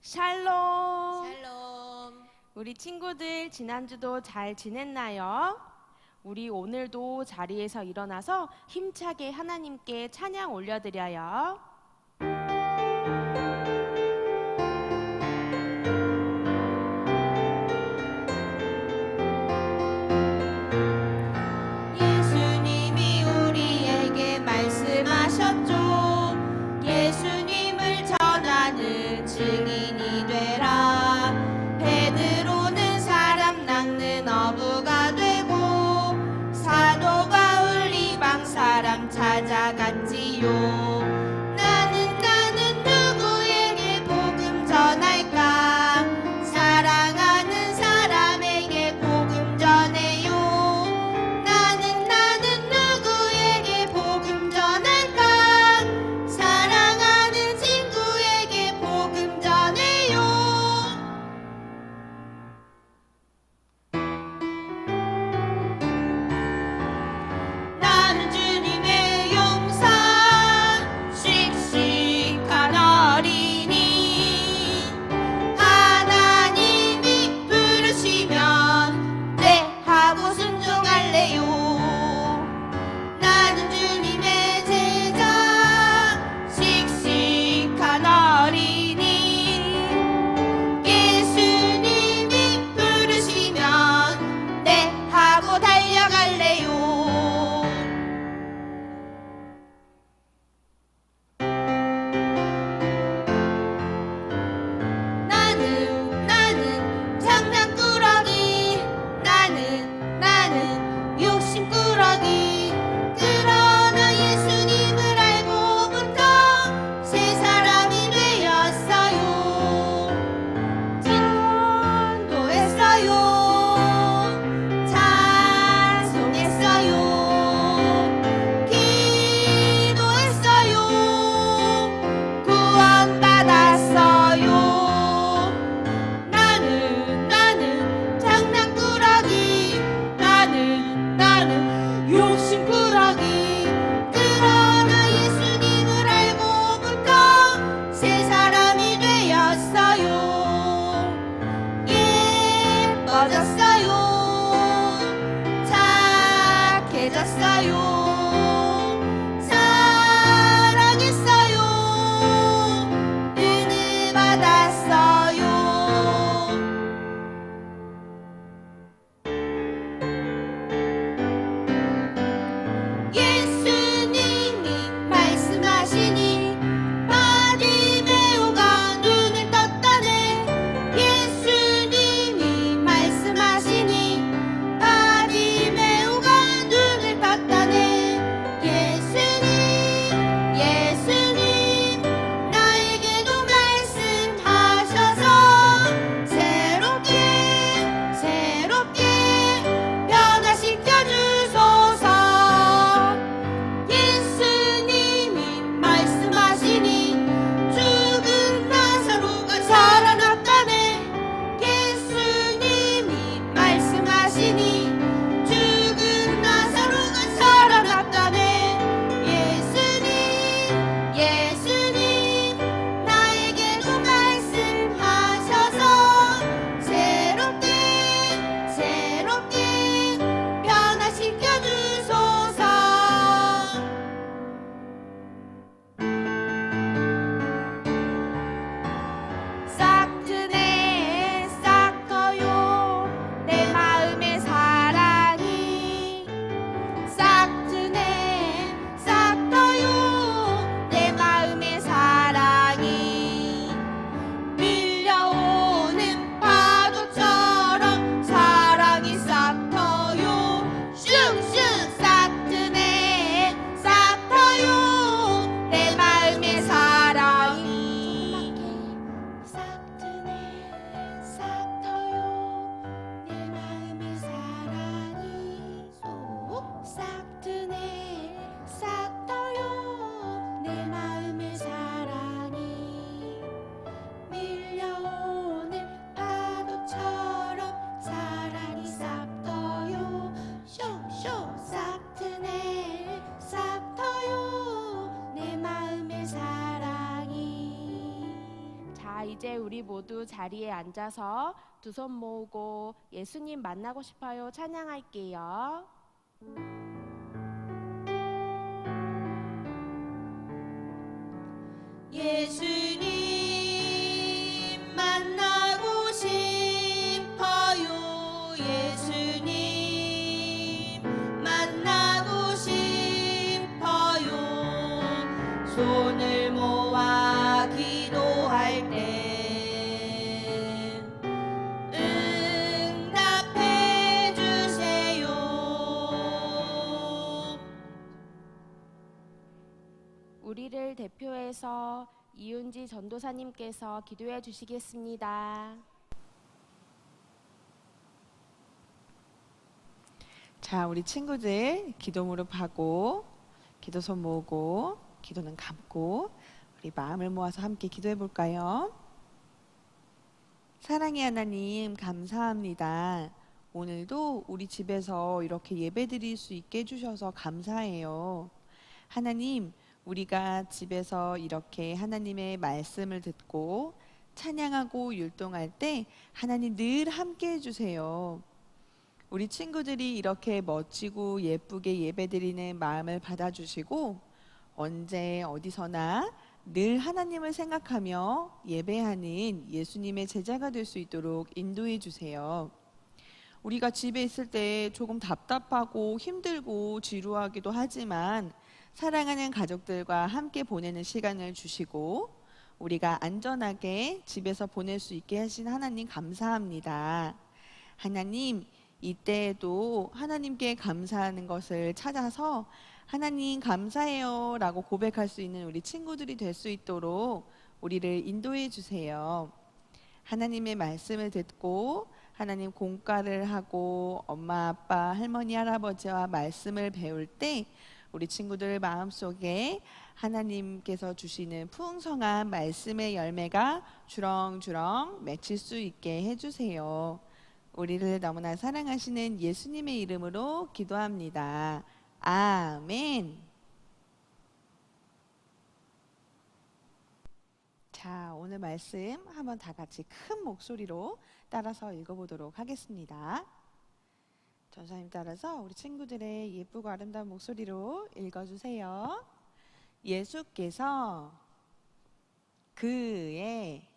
샬롬. 샬롬. 우리 친구들 지난주도 잘 지냈나요? 우리 오늘도 자리에서 일어나서 힘차게 하나님께 찬양 올려드려요. 예수님이 우리에게 말씀하셨죠. 예수님을 전하는 증인 이제 우리 모두 자리에 앉아서 두 손 모으고 예수님 만나고 싶어요 찬양할게요. 예수 우리를 대표해서 이윤지 전도사님께서 기도해 주시겠습니다. 자, 우리 친구들 기도 무릎하고 기도 손 모으고 기도는 감고 우리 마음을 모아서 함께 기도해 볼까요? 사랑의 하나님 감사합니다. 오늘도 우리 집에서 이렇게 예배 드릴 수 있게 해주셔서 감사해요. 하나님, 우리가 집에서 이렇게 하나님의 말씀을 듣고 찬양하고 율동할 때 하나님 늘 함께 해주세요. 우리 친구들이 이렇게 멋지고 예쁘게 예배드리는 마음을 받아주시고 언제 어디서나 늘 하나님을 생각하며 예배하는 예수님의 제자가 될 수 있도록 인도해 주세요. 우리가 집에 있을 때 조금 답답하고 힘들고 지루하기도 하지만 사랑하는 가족들과 함께 보내는 시간을 주시고 우리가 안전하게 집에서 보낼 수 있게 하신 하나님 감사합니다. 하나님, 이때에도 하나님께 감사하는 것을 찾아서 하나님 감사해요 라고 고백할 수 있는 우리 친구들이 될 수 있도록 우리를 인도해 주세요. 하나님의 말씀을 듣고 하나님 공과를 하고 엄마, 아빠, 할머니, 할아버지와 말씀을 배울 때 우리 친구들 마음속에 하나님께서 주시는 풍성한 말씀의 열매가 주렁주렁 맺힐 수 있게 해주세요. 우리를 너무나 사랑하시는 예수님의 이름으로 기도합니다. 아멘. 자, 오늘 말씀 한번 다 같이 큰 목소리로 따라서 읽어보도록 하겠습니다. 전사님 따라서 우리 친구들의 예쁘고 아름다운 목소리로 읽어주세요. 예수께서 그의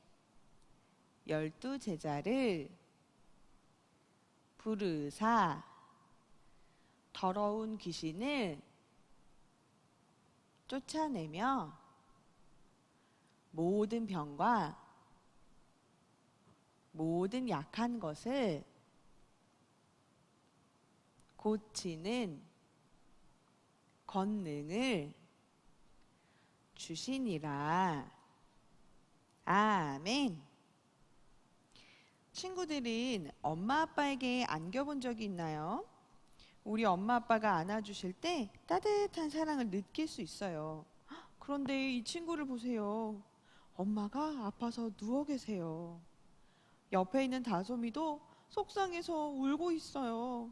열두 제자를 부르사 더러운 귀신을 쫓아내며 모든 병과 모든 약한 것을 고치는 권능을 주시니라. 아멘. 친구들은 엄마 아빠에게 안겨본 적이 있나요? 우리 엄마 아빠가 안아주실 때 따뜻한 사랑을 느낄 수 있어요. 헉, 그런데 이 친구를 보세요. 엄마가 아파서 누워 계세요. 옆에 있는 다솜이도 속상해서 울고 있어요.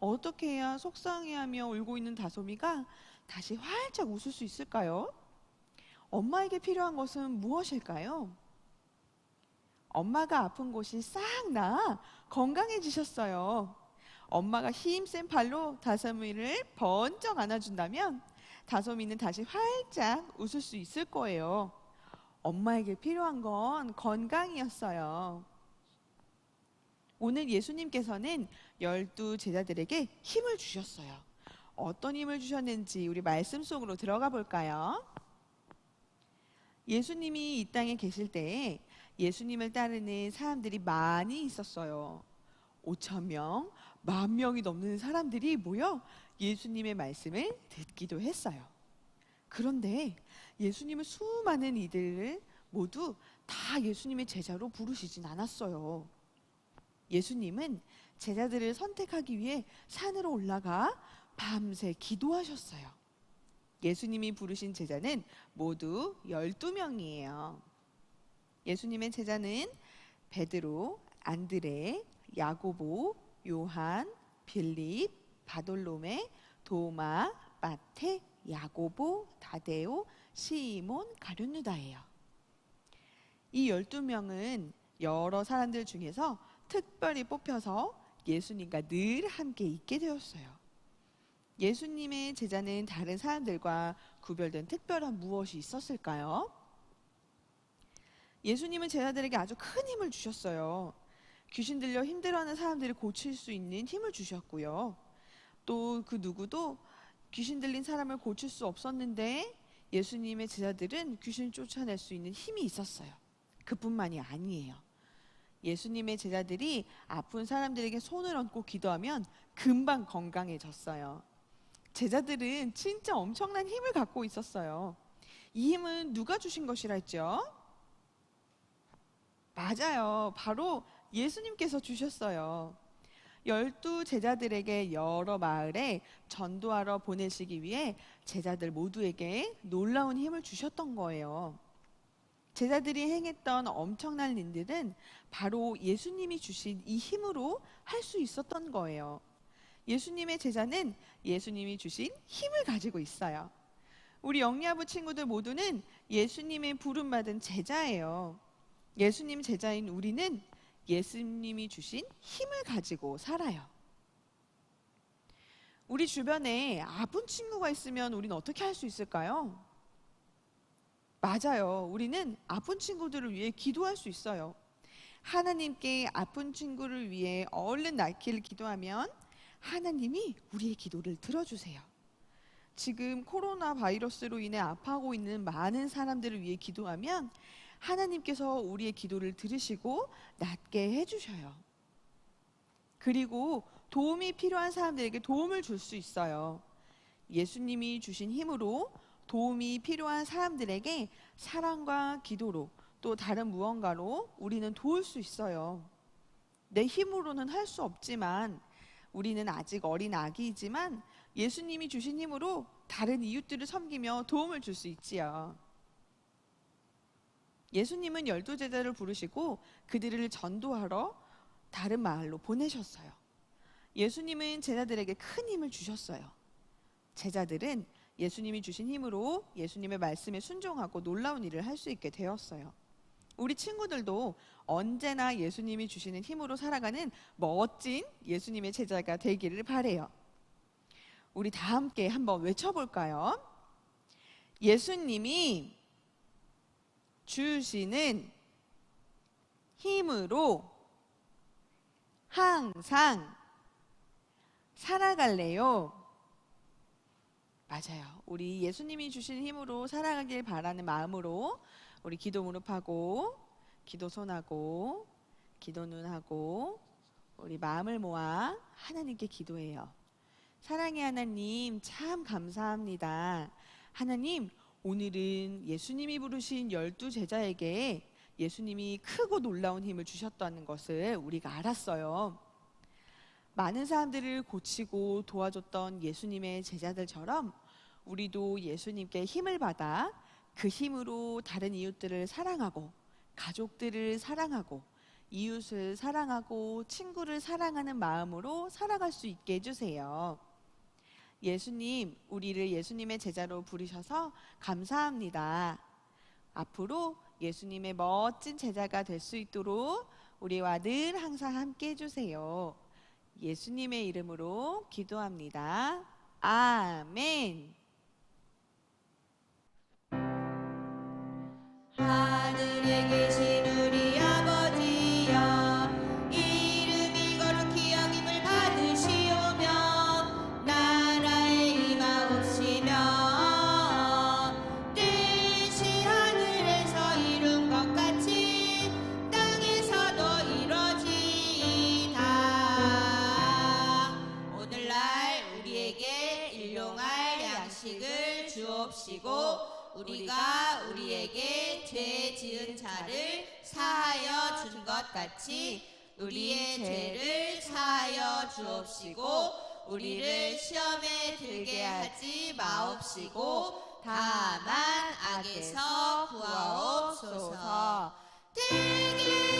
어떻게 해야 속상해하며 울고 있는 다솜이가 다시 활짝 웃을 수 있을까요? 엄마에게 필요한 것은 무엇일까요? 엄마가 아픈 곳이 싹 나 건강해지셨어요. 엄마가 힘센 팔로 다솜이를 번쩍 안아준다면 다솜이는 다시 활짝 웃을 수 있을 거예요. 엄마에게 필요한 건 건강이었어요. 오늘 예수님께서는 열두 제자들에게 힘을 주셨어요. 어떤 힘을 주셨는지 우리 말씀 속으로 들어가 볼까요? 예수님이 이 땅에 계실 때에 예수님을 따르는 사람들이 많이 있었어요. 5천 명, 만 명이 넘는 사람들이 모여 예수님의 말씀을 듣기도 했어요. 그런데 예수님은 수많은 이들을 모두 다 예수님의 제자로 부르시진 않았어요. 예수님은 제자들을 선택하기 위해 산으로 올라가 밤새 기도하셨어요. 예수님이 부르신 제자는 모두 12명이에요. 예수님의 제자는 베드로, 안드레, 야고보, 요한, 빌립, 바돌로메, 도마, 마테, 야고보, 다데오, 시몬, 가룟유다예요. 이 12명은 여러 사람들 중에서 특별히 뽑혀서 예수님과 늘 함께 있게 되었어요. 예수님의 제자는 다른 사람들과 구별된 특별한 무엇이 있었을까요? 예수님은 제자들에게 아주 큰 힘을 주셨어요. 귀신 들려 힘들어하는 사람들을 고칠 수 있는 힘을 주셨고요. 또 그 누구도 귀신 들린 사람을 고칠 수 없었는데 예수님의 제자들은 귀신 쫓아낼 수 있는 힘이 있었어요. 그뿐만이 아니에요. 예수님의 제자들이 아픈 사람들에게 손을 얹고 기도하면 금방 건강해졌어요. 제자들은 진짜 엄청난 힘을 갖고 있었어요. 이 힘은 누가 주신 것이라 했죠? 맞아요. 바로 예수님께서 주셨어요. 열두 제자들에게 여러 마을에 전도하러 보내시기 위해 제자들 모두에게 놀라운 힘을 주셨던 거예요. 제자들이 행했던 엄청난 일들은 바로 예수님이 주신 이 힘으로 할 수 있었던 거예요. 예수님의 제자는 예수님이 주신 힘을 가지고 있어요. 우리 영리아부 친구들 모두는 예수님의 부름받은 제자예요. 예수님 제자인 우리는 예수님이 주신 힘을 가지고 살아요. 우리 주변에 아픈 친구가 있으면 우리는 어떻게 할 수 있을까요? 맞아요. 우리는 아픈 친구들을 위해 기도할 수 있어요. 하나님께 아픈 친구를 위해 얼른 낫기를 기도하면 하나님이 우리의 기도를 들어주세요. 지금 코로나 바이러스로 인해 아파하고 있는 많은 사람들을 위해 기도하면 하나님께서 우리의 기도를 들으시고 낫게 해주셔요. 그리고 도움이 필요한 사람들에게 도움을 줄 수 있어요. 예수님이 주신 힘으로 도움이 필요한 사람들에게 사랑과 기도로 또 다른 무언가로 우리는 도울 수 있어요. 내 힘으로는 할 수 없지만 우리는 아직 어린 아기이지만 예수님이 주신 힘으로 다른 이웃들을 섬기며 도움을 줄 수 있지요. 예수님은 열두 제자를 부르시고 그들을 전도하러 다른 마을로 보내셨어요. 예수님은 제자들에게 큰 힘을 주셨어요. 제자들은 예수님이 주신 힘으로 예수님의 말씀에 순종하고 놀라운 일을 할 수 있게 되었어요. 우리 친구들도 언제나 예수님이 주시는 힘으로 살아가는 멋진 예수님의 제자가 되기를 바래요. 우리 다 함께 한번 외쳐볼까요? 예수님이 주시는 힘으로 항상 살아갈래요. 맞아요. 우리 예수님이 주신 힘으로 살아가길 바라는 마음으로 우리 기도 무릎하고 기도 손하고 기도 눈하고 우리 마음을 모아 하나님께 기도해요. 사랑의 하나님 참 감사합니다. 하나님 오늘은 예수님이 부르신 열두 제자에게 예수님이 크고 놀라운 힘을 주셨다는 것을 우리가 알았어요. 많은 사람들을 고치고 도와줬던 예수님의 제자들처럼 우리도 예수님께 힘을 받아 그 힘으로 다른 이웃들을 사랑하고 가족들을 사랑하고 이웃을 사랑하고 친구를 사랑하는 마음으로 살아갈 수 있게 해주세요. 예수님, 우리를 예수님의 제자로 부르셔서 감사합니다. 앞으로 예수님의 멋진 제자가 될 수 있도록 우리와 늘 항상 함께 해주세요. 예수님의 이름으로 기도합니다. 아멘. 하늘에 계신 같이 우리의 죄를 사하여 주옵시고 우리를 시험에 들게 하지 마옵시고 다만 악에서 구하옵소서. 대개